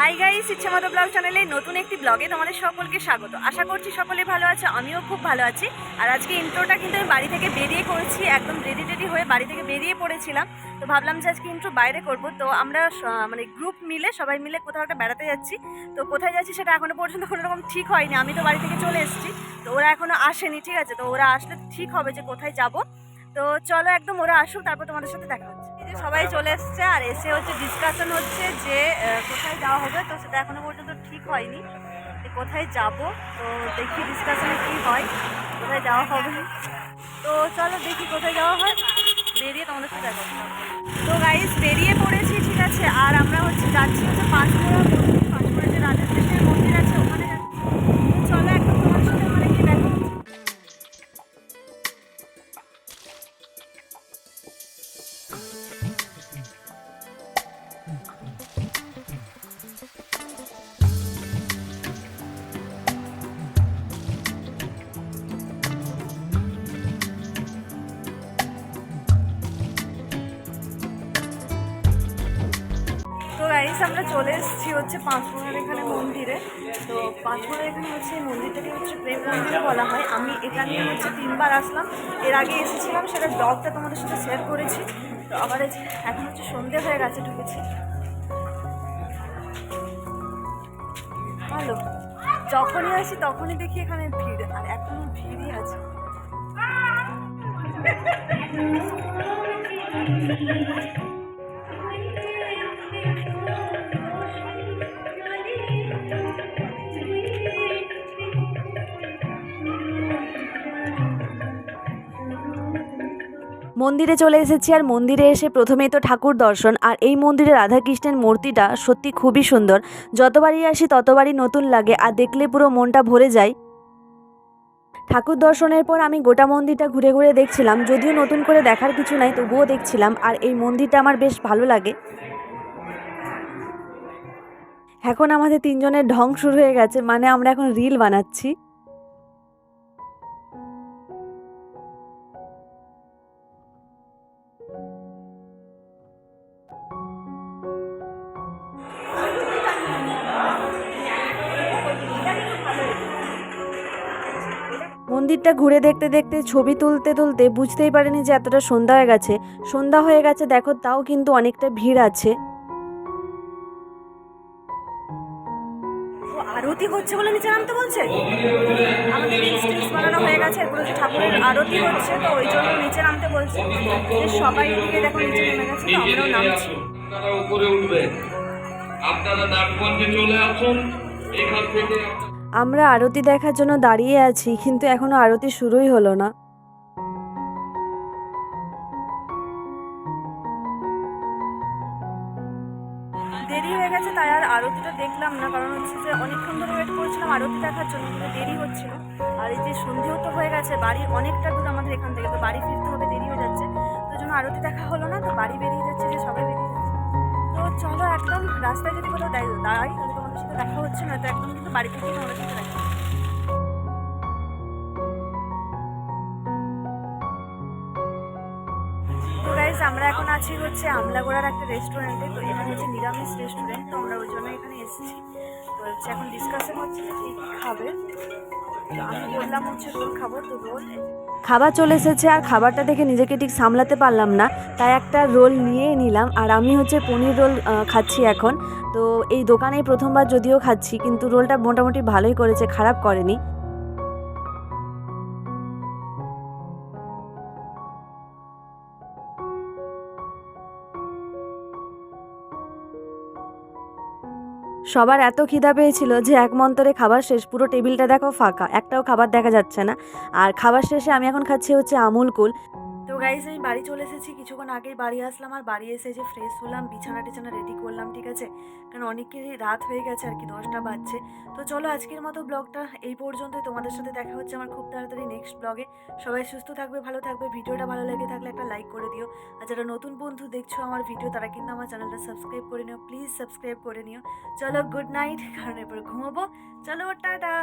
Hi guys ইচ্ছে মতো blog চ্যানেলে নতুন একটি ব্লগে তোমাদের সকলকে স্বাগত। আশা করছি সকলে ভালো আছে, আমিও খুব ভালো আছি। আর আজকে ইন্ট্রোটা কিন্তু আমি বাড়ি থেকে বেরিয়ে করেছি একদম রেডি টেডি হয়ে বাড়ি থেকে বেরিয়ে পড়েছিলাম। তো ভাবলাম যে আজকে ইন্ট্রো বাইরে করব। তো আমরা মানে গ্রুপ মিলে, সবাই মিলে কোথাও একটা বেড়াতে যাচ্ছি। তো কোথায় যাচ্ছি সেটা এখনও পর্যন্ত কোনো রকম ঠিক হয়নি। আমি তো বাড়ি থেকে চলে এসেছি। তো ওরা এখনও আসেনি, ঠিক আছে? তো ওরা আসলে ঠিক হবে যে কোথায় যাব। তো চলো একদম ওরা আসুক, তারপর তোমাদের সাথে দেখা হচ্ছে। যে সবাই চলে এসছে আর এসে হচ্ছে ডিসকাশন হচ্ছে যে কোথায় যাওয়া হবে। তো সেটা এখনও পর্যন্ত ঠিক হয়নি যে কোথায় যাব। তো দেখি ডিসকাশনে কি হয়, কোথায় যাওয়া হবে। তো চলো দেখি কোথায় যাওয়া হয়। বেরিয়ে তোমাদের সাথে তো গাইস বেরিয়ে পড়েছি, ঠিক আছে। আর আমরা হচ্ছে যাচ্ছি হচ্ছে মন্দির পাঁচমোড়া গাইস আমরা চলে এসেছি হচ্ছে পাঁচমোড়ার এখানে মন্দিরে। তো পাঁচমোড়ার এখানে হচ্ছে মন্দিরটাকে হচ্ছে প্রেম মন্দির বলা হয়। আমি এটা নিয়ে হচ্ছে তিনবার আসলাম। এর আগে এসেছিলাম সেটা ব্লগটা তোমাদের সাথে শেয়ার করেছি। তো আবার এখন হচ্ছে সন্ধে হয়ে গেছে, ঢুকেছি। ভালো। যখনই আসি তখনই দেখি এখানে ভিড়, আর এখনও ভিড়ই আছে। মন্দিরে চলে এসেছি আর মন্দিরে এসে প্রথমেই তো ঠাকুর দর্শন আর এই মন্দিরে রাধাকৃষ্ণের মূর্তিটা সত্যি খুবই সুন্দর। যতবারই আসি ততবারই নতুন লাগে আর দেখলে পুরো মনটা ভরে যায়। ঠাকুর দর্শনের পর আমি গোটা মন্দিরটা ঘুরে ঘুরে দেখছিলাম, যদিও নতুন করে দেখার কিছু নাই, তবুও দেখছিলাম আর এই মন্দিরটা আমার বেশ ভালো লাগে। এখন আমাদের তিনজনের ঢং শুরু হয়ে গেছে মানে আমরা এখন রিল বানাচ্ছি। মন্দিরটা ঘুরে দেখতে দেখতে ছবি তুলতে তুলতে বুঝতেই পারিনি যে এতটা সন্ধ্যা হয়ে গেছে। সন্ধ্যা হয়ে গেছে দেখো তাও কিন্তু অনেকটা ভিড় আছে। আরতি হচ্ছে বলে নিচে নামতে বলছে? আমাদের স্টিলস বানানো হয়ে গেছে এরপরে যে ঠাকুরের আরতি হচ্ছে তো ওই জন্য নিচে নামতে বলছে। যে সবাই এদিকে দেখো নিচে নেমে গেছে তো আমরাও নামছি। আপনারা উপরে উঠবেন আপনারা নাটগঞ্জে চলে আসুন এখান থেকে আমরা আরতি দেখার জন্য দাঁড়িয়ে আছি, কিন্তু এখনও আরতি শুরুই হলো না। দেরি হয়ে গেছে তাই আর আরতিটা দেখলাম না, কারণ হচ্ছে যে অনেকক্ষণ ধরে ওয়েট করেছিলাম আরতি দেখার জন্য, কিন্তু দেরি হচ্ছিল। আর এই যে সন্ধেও তো হয়ে গেছে, বাড়ি অনেকটা দূর আমাদের এখান থেকে, তো বাড়ি ফিরতে হবে, দেরি হয়ে যাচ্ছে। তো জন্য আরতি দেখা হলো না, তো বাড়ি বেরিয়ে যাচ্ছে যে সবাই বেরিয়ে যাচ্ছে। তো চলো একদম রাস্তায় যদি কোথাও দাঁড়াই, তাহলে সাথে দেখা হচ্ছে না, তো একদম কিন্তু বাড়ি থেকে তোমাদের সাথে। তো আমরা এখন আছি হচ্ছে আমলাগোড়ার একটা রেস্টুরেন্টে তো এখানে হচ্ছে নিরামিষ রেস্টুরেন্ট তো আমরা ওই জন্য এখানে এসেছি তো হচ্ছে এখন ডিসকাশন হচ্ছে খাবে আমি বললাম হচ্ছে রোল খাব, তো রোল খাবার চলে এসেছে আর খাবারটা দেখে নিজেকে ঠিক সামলাতে পারলাম না। তাই একটা রোল নিয়ে নিলাম। আর আমি হচ্ছে পনির রোল খাচ্ছি এখন। তো এই দোকানেই প্রথমবার যদিও খাচ্ছি, কিন্তু রোলটা মোটামুটি ভালোই করেছে, খারাপ করেনি। সবার এত খিদা পেয়েছিল যে এক মন্তরে খাবার শেষ, পুরো টেবিলটা দেখো ফাঁকা, একটাও খাবার দেখা যাচ্ছে না। আর খাবার শেষে আমি এখন খাচ্ছি হচ্ছে আমুল কুল। তো গাইজ আমি বাড়ি চলে এসেছি। কিছুক্ষণ আগেই বাড়ি আসলাম আর বাড়ি এসে যে ফ্রেশ হলাম, বিছানা টিছানা রেডি করলাম, ঠিক আছে? কারণ অনেকেরই রাত হয়ে গেছে আর কি, দশটা বাজছে। তো চলো আজকের মতো ব্লগটা এই পর্যন্তই। তোমাদের সাথে দেখা হচ্ছে আমার খুব তাড়াতাড়ি নেক্সট ব্লগে সবাই সুস্থ থাকবে, ভালো থাকবে। ভিডিওটা ভালো লেগে থাকলে একটা লাইক করে দিও। আর যারা নতুন বন্ধু দেখছ আমার ভিডিও তারা কিন্তু আমার চ্যানেলটা সাবস্ক্রাইব করে নিও। প্লিজ সাবস্ক্রাইব করে নিও। চলো গুড নাইট কারণ এরপর ঘুমাবো। চলো, টাটা!